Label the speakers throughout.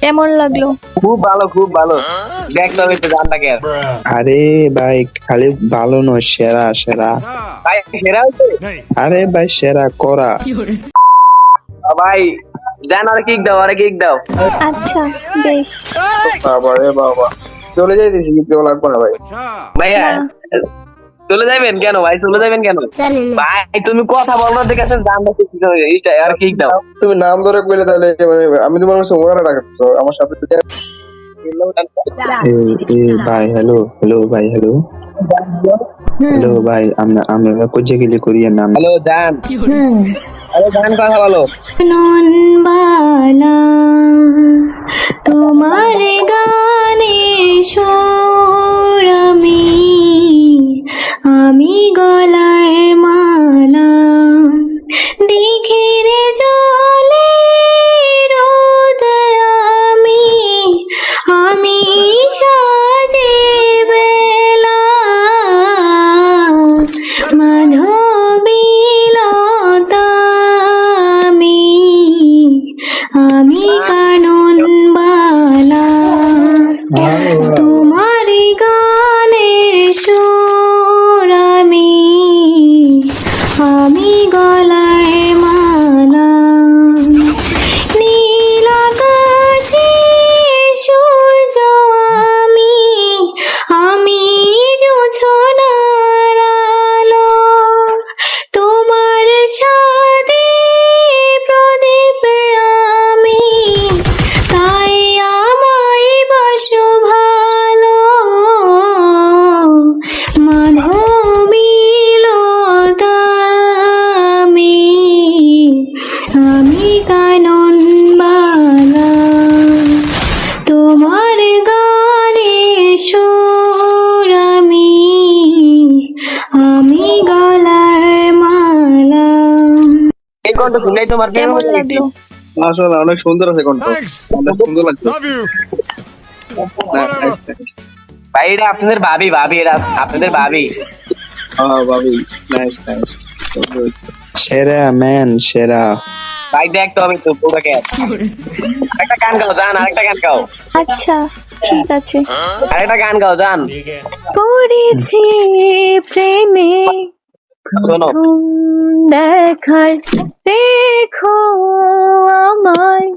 Speaker 1: কেমন লাগল?
Speaker 2: খুব ভালো খুব ভালো। দেখতে হবে তো গানটাকে আর।
Speaker 3: আরে ভাই খালি ভালো নয় সেরা সেরা।
Speaker 2: ভাই সেরা হয়েছে?
Speaker 3: আরে ভাই সেরা করা।
Speaker 2: ভাই জান আর কিক দাও আর কিক দাও।
Speaker 1: আচ্ছা বেশ।
Speaker 4: বাবা রে বাবা। চলে যাইতেছি কিন্তু লাগবে না ভাই।
Speaker 2: ভাইয়া চলে যাবেন কেন ভাই? চলে যাবেন কেন? ভাই তুমি কথা বলো দেখে আসেন হবে এইটা আর কিক দাও?
Speaker 4: তুমি নাম ধরে কইলে তাহলে মানে আমি তোমার কাছে ওরা ডাকতো আমার সাথে
Speaker 3: ভাই হ্যালো হ্যালো ভাই হ্যালো হ্যালো ভাই আমরা আমরা কোজে গেলে করিয়ে নাম।
Speaker 2: হ্যালো জান। আরে জান কথা বলো।
Speaker 1: ননবালা তোমার গানে সুর আমি আমি গলায় মালা দিঘির জলে
Speaker 2: কণ্ঠ তোমার
Speaker 1: কেমন লাগল?
Speaker 4: মাশাআল্লাহ অনেক সুন্দর আছে কণ্ঠ অনেক সুন্দর লাগছে।
Speaker 5: You.
Speaker 2: ভাই এটা আপনাদের ভাবি ভাবি এটা আপনাদের ভাবি।
Speaker 4: হ্যাঁ ভাবি। নাইস নাইস
Speaker 3: সেরা ম্যান সেরা।
Speaker 2: ভাই দেখতো আমি তো পুরোকে একটা গান গাও জান আরেকটা গান গাও।
Speaker 1: আচ্ছা ঠিক আছে।
Speaker 2: আরেকটা গান গাও জান।
Speaker 1: পড়েছি প্রেমে। প্রথম দেখার দেখো আমায়।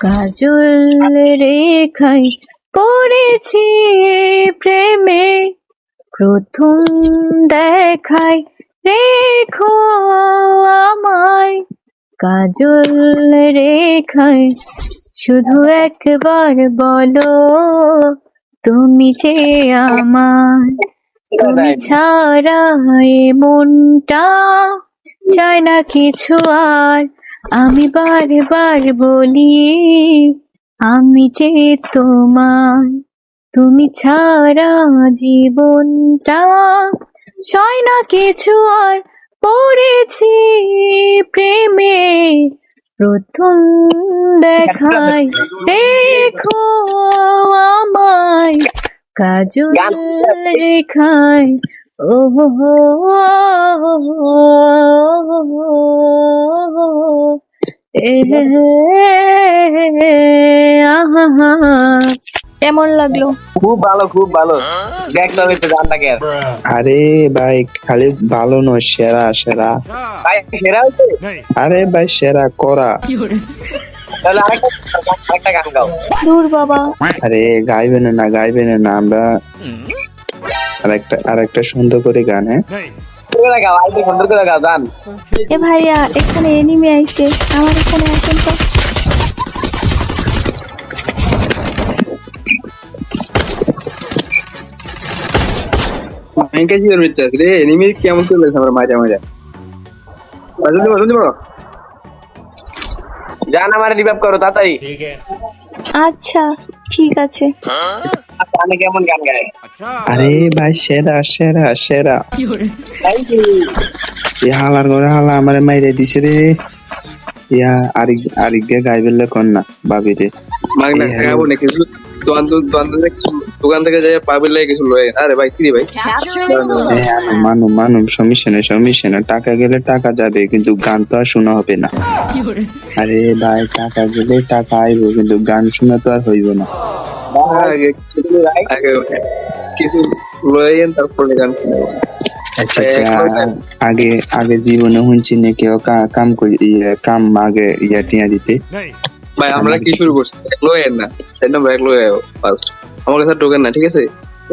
Speaker 1: কাজল রেখায় পড়েছি প্রেমে। প্রথম দেখায় রেখো আমায়। কাজল রেখায় শুধু একবার বলো, তুমি যে আমার তুমি ছাড়া এ মনটা চায় না কিছু আর। আমি বারবার বলি আমি যে তোমার। তুমি ছাড়া জীবনটা চায় না কিছু আর। পড়েছি প্রেমে প্রথম দেখায় দেখো আমায়। কাজল রেখায় ও হো হো এ হে হে, কেমন লাগল?
Speaker 2: খুব ভালো খুব ভালো। আর।
Speaker 3: আরে ভাই খালি ভালো নয় সেরা সেরা।
Speaker 2: ভাই সেরা
Speaker 3: আরে ভাই সেরা করা?
Speaker 2: তাহলে আরেকটা আরেকটা গান গাও।
Speaker 1: দূর বাবা।
Speaker 3: আরে গাইবেন না গাইবেন না আমরা আরেকটা আরেকটা সুন্দর করে গান হ্যাঁ?
Speaker 2: করে গাও আরেকটা সুন্দর করে গাও জান
Speaker 1: এ ভাইয়া এখানে এনিমে আইছে আমার এখানে আসেন তো।
Speaker 4: মাইকা জিওর মিটতে রে এনিমি কেমন চলে আমার মাঝে মাঝে বড়
Speaker 2: জান আমার রিভাইভ করো তাড়াতাড়ি
Speaker 1: আচ্ছা ঠিক আছে
Speaker 2: গানে কেমন গান গায়
Speaker 3: আরে ভাই সেরা সেরা সেরা
Speaker 2: থ্যাংক ইউ
Speaker 3: এ হালার করে হালা আমার মাইরে দিছে রে ইয়া আরেক আরেক গে গাইবেলে কন না ভাবি রে
Speaker 4: মাগনা
Speaker 3: এই।
Speaker 4: খাব নাকি দ্বন্দ্ব দ্বন্দ্ব দোকান থেকে যাই পাবিল লাগে কিছু লয়ে আরে ভাই কি ভাই?
Speaker 3: হ্যাঁ, আনো, মানো মানো সমস্যা নেই সমস্যা টাকা গেলে টাকা যাবে কিন্তু গান তো আর শোনা হবে না। আরে ভাই টাকা গেলে টাকা আইব কিন্তু গান শোনা তো আর হইব না।
Speaker 4: আগে আগে কিছু লয়ে তারপরে গান শুনব।
Speaker 3: আচ্ছা আচ্ছা? আগে আগে জীবনে শুনছি না কেউ কা- কাম করি ইয়ে, কাম আগে ইয়া টিয়া দিতে।
Speaker 4: ভাই আমরা কি শুরু করছি? এক লয়ে না। চার নম্বর এক লয়ে ফার্স্ট। আমার কাছে টোকেন না ঠিক আছে?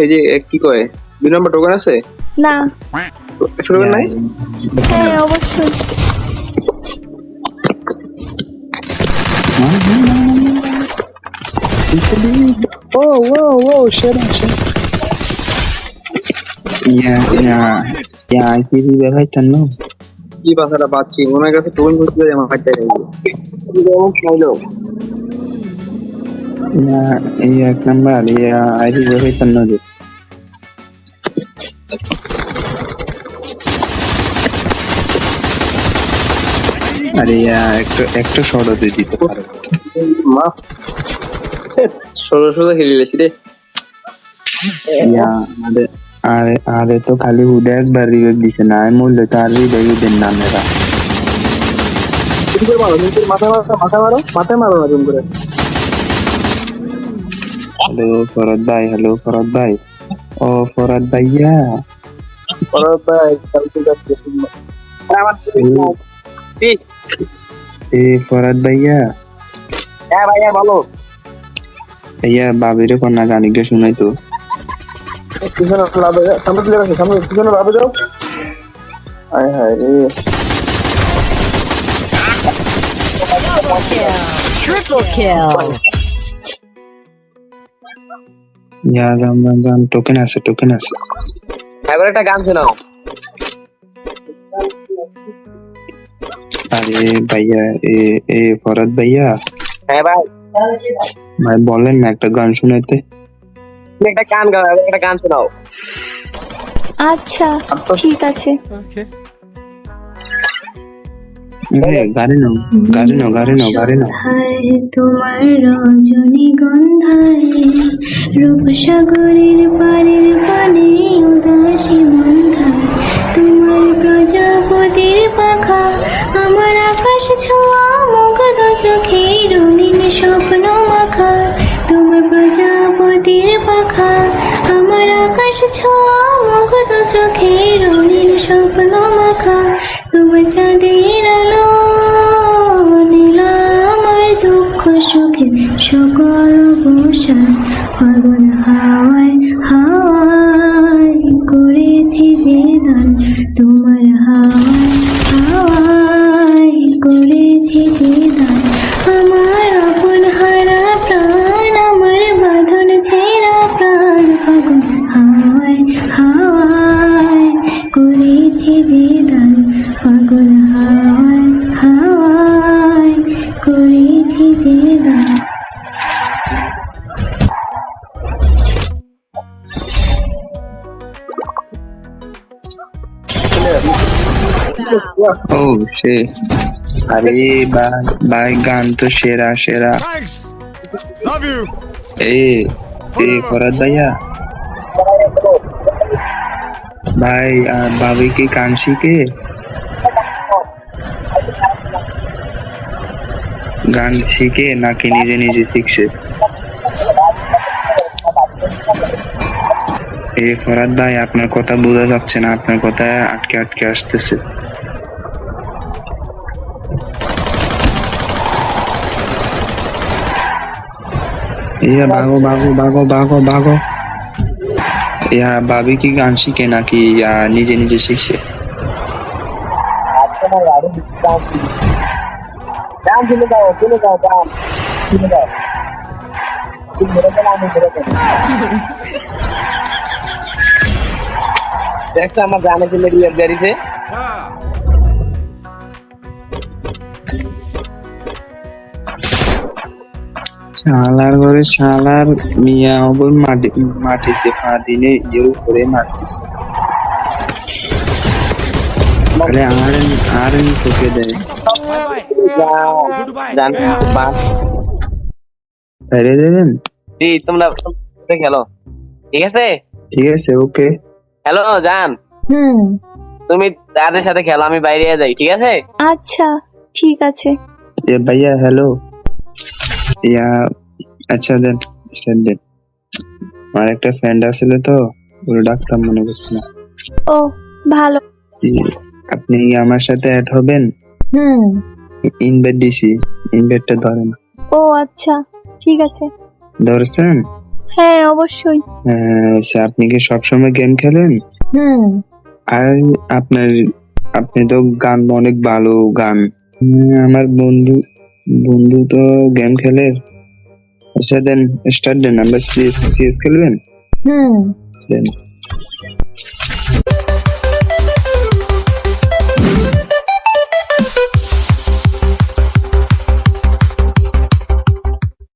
Speaker 4: এই যে এক কি কয়? দুই নম্বর টোকেন আছে?
Speaker 6: না।
Speaker 4: একশো টোকেন নাই?
Speaker 6: হ্যাঁ অবশ্যই।
Speaker 3: ও ও ও সেরা সেরা ইয়া ইয়া ইয়া কি দিবে ভাই তার নাম?
Speaker 4: কি বাসাটা পাচ্ছি? ওনার কাছে টোকেন করতে আমার হাতে
Speaker 2: খাইলো?
Speaker 3: ইয়া এই এক নাম্বার ইয়া আই দিবে ভাই তার নাম আরে একটা একটা শর্ট দিয়ে দিতে পারো।
Speaker 4: মা। ষোলো খেলে লেছি রে।
Speaker 3: ইয়া আরে আরে আরে তো খালি হুডে একবার রিভেক দিছে না আমি বললে তো আর রিভেক দেন না মেরা
Speaker 4: করে মারো মাথা মারো মাথা মারো না করে।
Speaker 3: হ্যালো ফরদ ভাই হ্যালো ফরদ ভাই ও ফরদ ভাইয়া
Speaker 4: পরে ভাই
Speaker 3: এ ফরদ ভাইয়া
Speaker 2: হ্যাঁ ভাইয়া বলো।
Speaker 3: ভাইয়া বাবিরে কন্যা গানি গে শুনাই তো।
Speaker 4: সামনে দিকে রাখো সামনে পিছনে লাভে যাও। হায় হায় রে
Speaker 5: Triple kill.
Speaker 3: ইয়া গাম গাম গাম টোকেন আছে টোকেন আছে
Speaker 2: এবার একটা গান শোনাও।
Speaker 3: আরে ভাইয়া এ এ ফরদ ভাইয়া।
Speaker 2: হ্যাঁ ভাই।
Speaker 3: ভাই বলেন না একটা গান শুনাইতে।
Speaker 2: তুমি একটা গান গাও একটা গান শোনাও।
Speaker 6: আচ্ছা ঠিক আছে।
Speaker 3: গাড়ি
Speaker 1: তোমার রজনী গন্ধায়, রূপসাগরের পারের পানে উদাসী বন্ধায় তোমার প্রজাপতির পাখা, আমার আকাশ ছোঁয়া, মুগ্ধ চোখে রঙিন স্বপ্ন মাখা, তোমার প্রজাপতির পাখা, আমার আকাশ ছোঁয়া, মুগ্ধ চোখে রঙিন সকল বসা ফাগুন হাওয়ায় হাওয়ায় করেছি যে দান। তোমার হাওয়ায় হাওয়ায় করেছি যে দান। আমার আপন হারা প্রাণ, আমার বাঁধন ছেড়া প্রাণ। ফাগুন হাওয়ায়
Speaker 3: ও সে। আরে ভাই গান তো সেরা সেরা. এ এ ফরদ ভাইয়া ভাই আর বাবি কি গান শিখে? গান শিখে নাকি নিজে নিজে শিখছে? এ ফরাদ ভাই আপনার কথা বোঝা যাচ্ছে না আপনার কথা আটকে আটকে আসতেছে। ইয়া ভাগো ভাগো ভাগো ভাগো ভাগো ইয়া ভাবি কি গান শিখে নাকি ইয়া, নিজে নিজে শিখছে?
Speaker 2: গান গান গেলে দেখছ আমার গানের জন্য রিয়ার জারিছে
Speaker 3: শালার ঘরে শালার মিয়া অবর মাটি মাটিতে পা দিনে ইয়ের উপরে মারতেছে আরে আর আর চোখে দেয়
Speaker 2: গান
Speaker 3: দেবেন
Speaker 2: জি তোমরা খেলো। ঠিক আছে?
Speaker 3: ঠিক আছে ওকে।
Speaker 2: হ্যালো জান।
Speaker 1: হুম।
Speaker 2: তুমি তাদের সাথে খেলো আমি বাইরে যাই ঠিক আছে?
Speaker 1: আচ্ছা ঠিক আছে।
Speaker 3: এ ভাইয়া হ্যালো ইয়া আচ্ছা দেন স্টার্ট দেন আমার একটা ফ্রেন্ড আছিল তো ওর ডাক্তার মনে করছিলাম
Speaker 1: ও ভালো।
Speaker 3: আপনি কি আমার সাথে অ্যাড হবেন?
Speaker 1: হুম।
Speaker 3: ইনভেট দিছি ইনভেটটা ধরেন।
Speaker 1: ও আচ্ছা ঠিক আছে।
Speaker 3: ধরছেন?
Speaker 1: হ্যাঁ অবশ্যই।
Speaker 3: হ্যাঁ, আচ্ছা আপনি কি সবসময় গেম খেলেন?
Speaker 1: হুম।
Speaker 3: আর আপনার আপনি তো গান অনেক ভালো গান। হুম, আমার বন্ধু বন্ধু তো গেম খেলে। আচ্ছা দেন স্টার্ট দেন আমরা সিএস সিএস খেলবেন?
Speaker 1: হুম।
Speaker 3: দেন